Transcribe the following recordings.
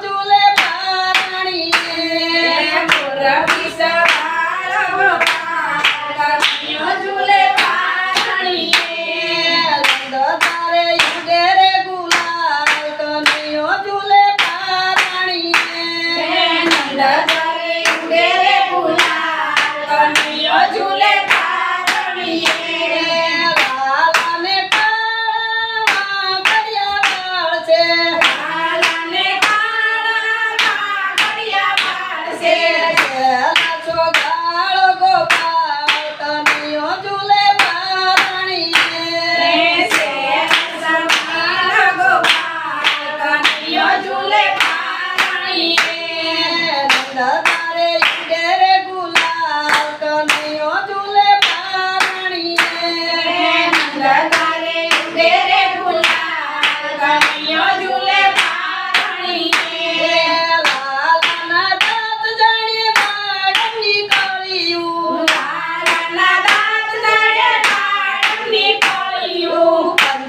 Do. late.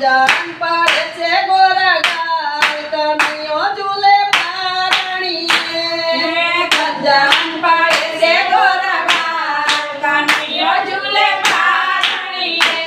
જાન પાડે છે ગોરા ગાય કમીઓ ઝૂલે પારણીએ. ખજાન પાડે છે ગોરા ગાય કમીઓ ઝૂલે પારણીએ.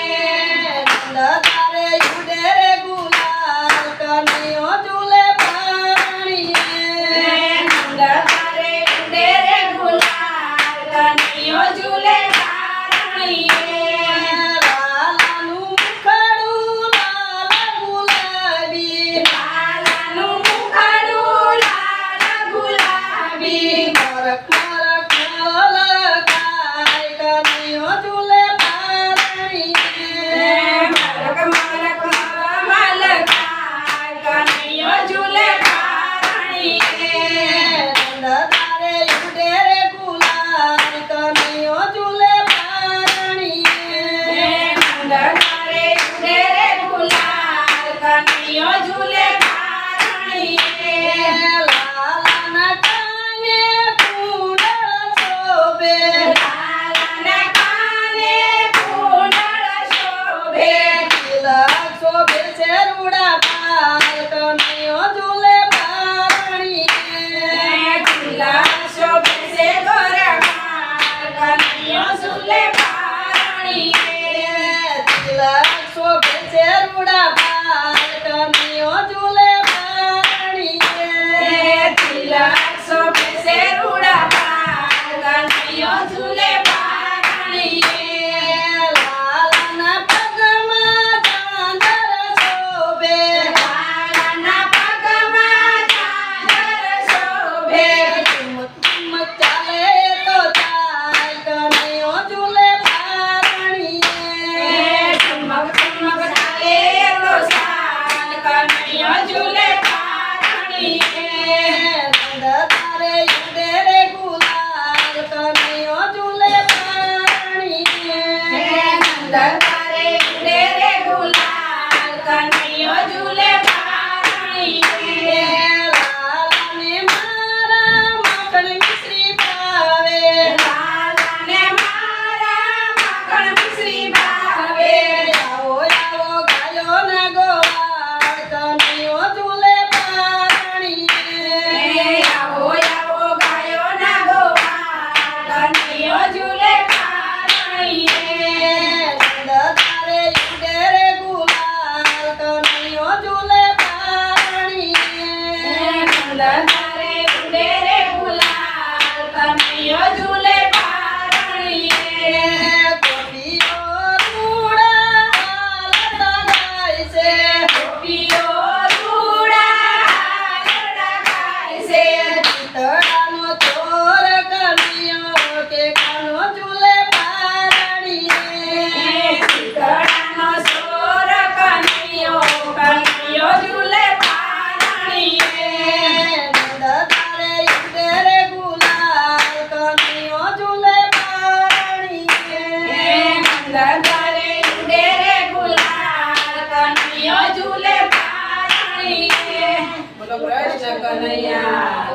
ફૂલે પાણીએ તિલક શોભે છે રૂડા પાટમીઓ ઝૂલે પાણીએ તિલક શોભે છે રૂડા પાટમીઓ ઝૂલે કનૈયા